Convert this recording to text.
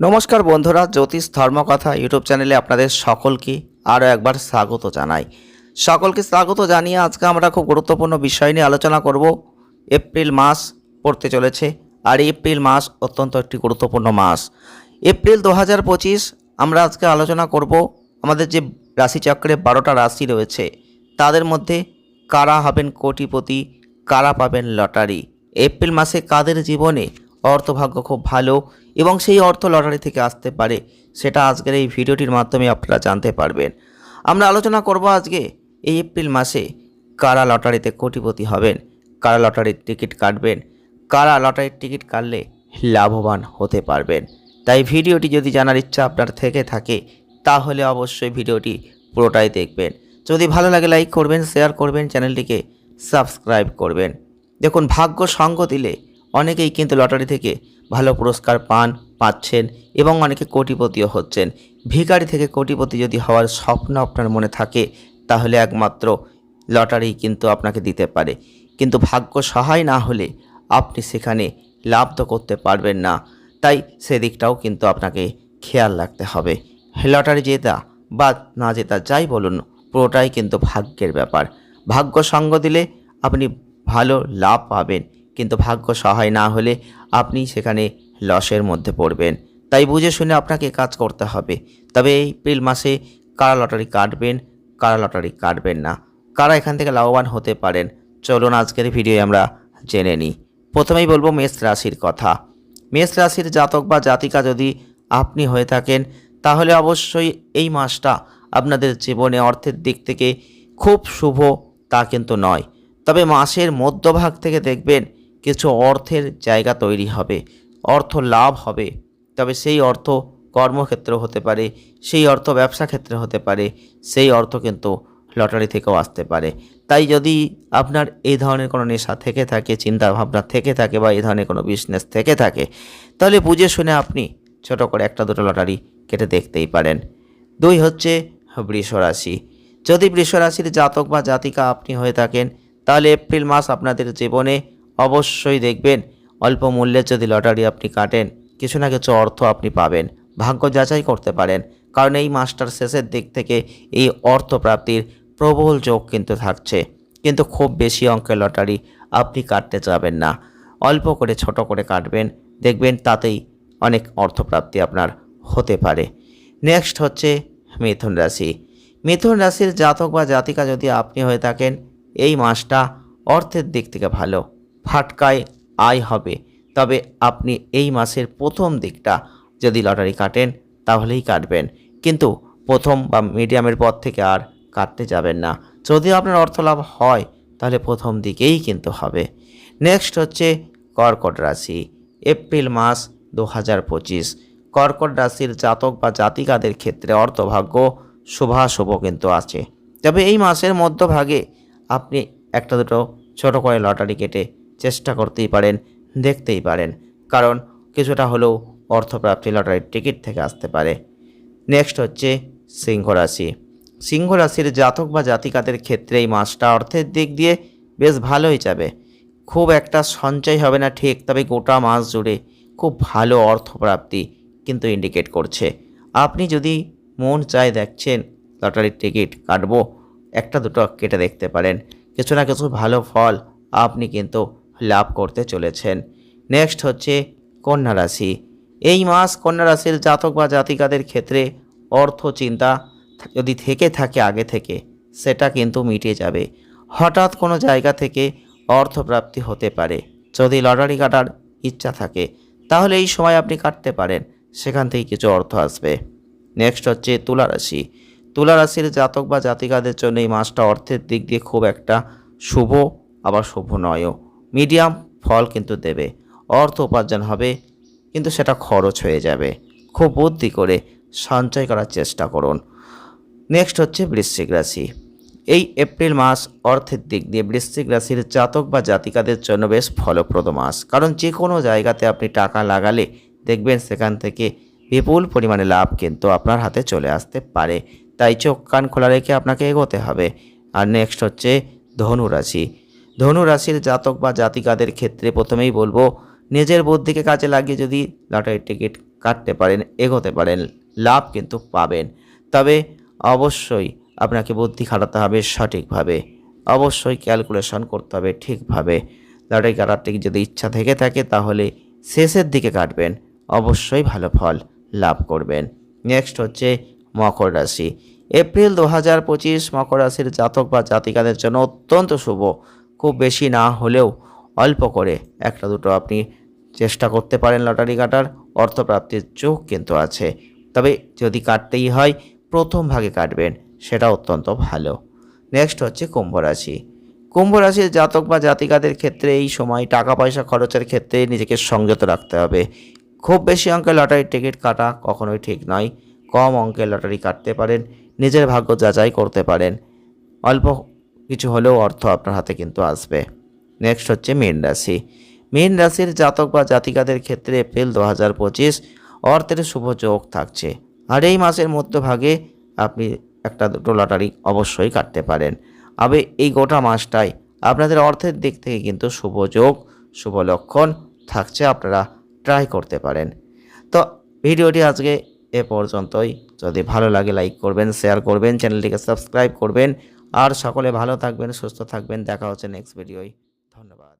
নমস্কার বন্ধুরা, জ্যোতিষ ধর্মকথা ইউটিউব চ্যানেলে আপনাদের সকলকে আরও একবার স্বাগত জানাই। সকলকে স্বাগত জানিয়ে আজকে আমরা খুব গুরুত্বপূর্ণ বিষয় নিয়ে আলোচনা করব। এপ্রিল মাস পড়তে চলেছে আর এপ্রিল মাস অত্যন্ত একটি গুরুত্বপূর্ণ মাস। এপ্রিল দু হাজার পঁচিশ আমরা আজকে আলোচনা করব আমাদের যে রাশিচক্রে বারোটা রাশি রয়েছে, তাদের মধ্যে কারা হবেন কোটিপতি, কারা পাবেন লটারি। এপ্রিল মাসে কাদের জীবনে অর্থভাগ্য খুব ভালো এবং সেই অর্থ লটারি থেকে আসতে পারে, সেটা আজকের এই ভিডিওটির মাধ্যমে আপনারা জানতে পারবেন। আমরা আলোচনা করব আজকে এই এপ্রিল মাসে কারা লটারিতে কোটিপতি হবেন, কারা লটারির টিকিট কাটবেন, কারা লটারির টিকিট কাটলে লাভবান হতে পারবেন। তাই ভিডিওটি যদি জানার ইচ্ছা আপনার থেকে থাকে, তাহলে অবশ্যই ভিডিওটি পুরোটাই দেখবেন। যদি ভালো লাগে লাইক করবেন, শেয়ার করবেন, চ্যানেলটিকে সাবস্ক্রাইব করবেন। দেখুন, ভাগ্য সঙ্গ দিলে অনেকেই কিন্তু লটারি থেকে ভালো পুরস্কার পান, পাচ্ছেন এবং অনেকে কোটিপতিও হচ্ছেন। ভিখারি থেকে কোটিপতি যদি হওয়ার স্বপ্ন আপনার মনে থাকে, তাহলে একমাত্র লটারি কিন্তু আপনাকে দিতে পারে। কিন্তু ভাগ্য সহায় না হলে আপনি সেখানে লাভ তো করতে পারবেন না। তাই সেদিকটাও কিন্তু আপনাকে খেয়াল রাখতে হবে। লটারি জেতা বা না জেতা যাই বলুন, পুরোটাই কিন্তু ভাগ্যের ব্যাপার। ভাগ্য সঙ্গ দিলে আপনি ভালো লাভ পাবেন। কিন্তু ভাগ্য সহায় না হলে আপনি সেখানে লসের মধ্যে পড়বেন। তাই বুঝে শুনে আপনাকে কাজ করতে হবে। তবে এই এপ্রিল মাসে কারা লটারি কাটবেন, কারা লটারি কাটবেন না। কারা এখান থেকে লাভবান হতে পারেন, চলুন আজকের ভিডিও আমরা জেনে নিই। প্রথমেই বলব মেষ রাশির কথা। মেষ রাশির জাতক বা জাতিকা যদি আপনি হয়ে থাকেন, তাহলে অবশ্যই এই মাসটা আপনাদের জীবনে অর্থের দিক থেকে খুব শুভ তা কিন্তু নয়। তবে মাসের মধ্যভাগ থেকে দেখবেন কিছু অর্থের জায়গা তৈরি হবে, অর্থ লাভ হবে। তবে সেই অর্থ কর্মক্ষেত্র হতে পারে, সেই অর্থ ব্যবসা ক্ষেত্রে হতে পারে, সেই অর্থ কিন্তু লটারি থেকেও আসতে পারে। তাই যদি আপনার এই ধরনের কোনো নেশা থেকে থাকে চিন্তা ভাবনা থেকে থাকে বা এই ধরনের কোনো বিজনেস থেকে থাকে, তাহলে বুঝে শুনে আপনি ছোট করে একটা দুটো লটারি কেটে দেখতেই পারেন। দুই হচ্ছে বৃষ রাশি। যদি বৃষ রাশির জাতক বা জাতিকা আপনি হয়ে থাকেন, তাহলে এপ্রিল মাস আপনাদের জীবনে অবশ্যই দেখবেন। অল্প মূল্যের যদি লটারি আপনি কাটেন, কিছু না কিছু অর্থ আপনি পাবেন। ভাগ্য যাচাই করতে পারেন। কারণ এই মাসটার শেষের দিক থেকে এই অর্থ প্রাপ্তির প্রবল যোগ কিন্তু থাকছে। কিন্তু খুব বেশি অঙ্কের লটারি আপনি কাটতে যাবেন না। অল্প করে ছোট করে কাটবেন, দেখবেন তাতেই অনেক অর্থপ্রাপ্তি আপনার হতে পারে। নেক্সট হচ্ছে মিথুন রাশি। মিথুন রাশির জাতক বা জাতিকা যদি আপনি হয়ে থাকেন, এই মাসটা অর্থের দিক থেকে ভালো। ফাটকায় আয় হবে। তবে আপনি এই মাসের প্রথম দিকটা যদি লটারি কাটেন, তাহলেই কাটবেন। কিন্তু প্রথম বা মিডিয়ামের পর থেকে আর কাটতে যাবেন না। যদি আপনার অর্থ লাভ হয়, তাহলে প্রথম দিকেই কিন্তু হবে। নেক্সট হচ্ছে কর্কট রাশি। এপ্রিল মাস দু হাজার পঁচিশ। কর্কট রাশির জাতক বা জাতিকাদের ক্ষেত্রে অর্থভাগ্য শুভাশুভ কিন্তু আছে। তবে এই মাসের মধ্যভাগে আপনি একটা দুটো ছোট করে লটারি কেটে চেষ্টা করতেই পারেন, দেখতেই পারেন। কারণ কিছুটা হলেও অর্থপ্রাপ্তি লটারির টিকিট থেকে আসতে পারে। নেক্সট হচ্ছে সিংহ রাশি। সিংহ রাশির জাতক বা জাতিকাদের ক্ষেত্রে এই মাসটা অর্থের দিক দিয়ে বেশ ভালোই যাবে। খুব একটা সঞ্চয় হবে না ঠিক, তবে গোটা মাস জুড়ে খুব ভালো অর্থপ্রাপ্তি কিন্তু ইন্ডিকেট করছে। আপনি যদি মন চায় দেখছেন লটারির টিকিট কাটবো, একটা দুটো কেটে দেখতে পারেন। কিছু না কিছু ভালো ফল আপনি কিন্তু লাভ করতে চলেছেন। নেক্সট হচ্ছে কন্যা রাশি। এই মাস কন্যা রাশির জাতক বা জাতিকাদের ক্ষেত্রে অর্থ চিন্তা যদি থেকে থাকে আগে থেকে, সেটা কিন্তু মিটে যাবে। হঠাৎ কোনো জায়গা থেকে অর্থপ্রাপ্তি হতে পারে। যদি লটারি কাটার ইচ্ছা থাকে, তাহলে এই সময় আপনি কাটতে পারেন। সেখান থেকে কিছু অর্থ আসবে। নেক্সট হচ্ছে তুলা রাশি। তুলা রাশির জাতক বা জাতিকাদের জন্য এই মাসটা অর্থের দিক দিয়ে খুব একটা শুভ, আবার শুভ নয়ও। মিডিয়াম ফল কিন্তু দেবে, অর্থ উপার্জন হবে, কিন্তু সেটা খরচ হয়ে যাবে। খুব বুদ্ধি করে সঞ্চয় করার চেষ্টা করুন। নেক্সট হচ্ছে বৃশ্চিক রাশি। এই এপ্রিল মাস অর্থের দিক দিয়ে বৃশ্চিক রাশির জাতক বা জাতিকাদের জন্য বেশ ফলপ্রদ মাস। কারণ যে কোনো জায়গাতে আপনি টাকা লাগালে দেখবেন সেখান থেকে বিপুল পরিমাণে লাভ কিন্তু আপনার হাতে চলে আসতে পারে। তাই চোখ কান খোলা রেখে আপনাকে এগোতে হবে। আর নেক্সট হচ্ছে ধনু রাশি। ধনু রাশির জাতক বা জাতিকাদের ক্ষেত্রে প্রথমেই বলব, নিজের বুদ্ধিকে কাজে লাগিয়ে যদি লটারির টিকিট কাটতে পারেন, এগোতে পারেন, লাভ কিন্তু পাবেন। তবে অবশ্যই আপনাকে বুদ্ধি খাটাতে হবে সঠিকভাবে। অবশ্যই ক্যালকুলেশন করতে হবে ঠিকভাবে। লটারি কাটার থেকে যদি ইচ্ছা থেকে থাকে, তাহলে শেষের দিকে কাটবেন। অবশ্যই ভালো ফল লাভ করবেন। নেক্সট হচ্ছে মকর রাশি। এপ্রিল দু হাজার পঁচিশ মকর রাশির জাতক বা জাতিকাদের জন্য অত্যন্ত শুভ। খুব বেশি না হলেও অল্প করে একটা দুটো আপনি চেষ্টা করতে পারেন লটারি কাটার, অর্থপ্রাপ্তির যোগ কিন্তু আছে। তবে যদি কাটতেই হয়, প্রথম ভাগে কাটবেন সেটা অত্যন্ত ভালো। নেক্সট হচ্ছে কুম্ভ রাশি কুম্ভ রাশির জাতক বা জাতিকাদের ক্ষেত্রে এই সময় টাকা পয়সা খরচের ক্ষেত্রে নিজেকে সংযত রাখতে হবে। খুব বেশি অঙ্কের লটারির টিকিট কাটা কখনোই ঠিক নয়। কম অঙ্কের লটারি কাটতে পারেন, নিজের ভাগ্য যাচাই করতে পারেন। অল্প কিছু হলেও অর্থ আপনার হাতে কিন্তু আসবে। নেক্সট হচ্ছে মীন রাশি। মীন রাশির জাতক বা জাতিকাদের ক্ষেত্রে এপ্রিল দু হাজার পঁচিশ অর্থের শুভ যোগ থাকছে। আর এই মাসের মধ্যভাগে আপনি একটা দুটো লটারি অবশ্যই কাটতে পারেন। আবে, এই গোটা মাসটাই আপনাদের অর্থের দিক থেকে কিন্তু শুভ যোগ, শুভ লক্ষণ থাকছে আপনারা ট্রাই করতে পারেন। তো ভিডিওটি আজকে এ পর্যন্তই। যদি ভালো লাগে লাইক করবেন শেয়ার করবেন, চ্যানেলটিকে সাবস্ক্রাইব করবেন। আর সকলে ভালো থাকবেন সুস্থ থাকবেন। দেখা হচ্ছে নেক্সট ভিডিওয় ধন্যবাদ।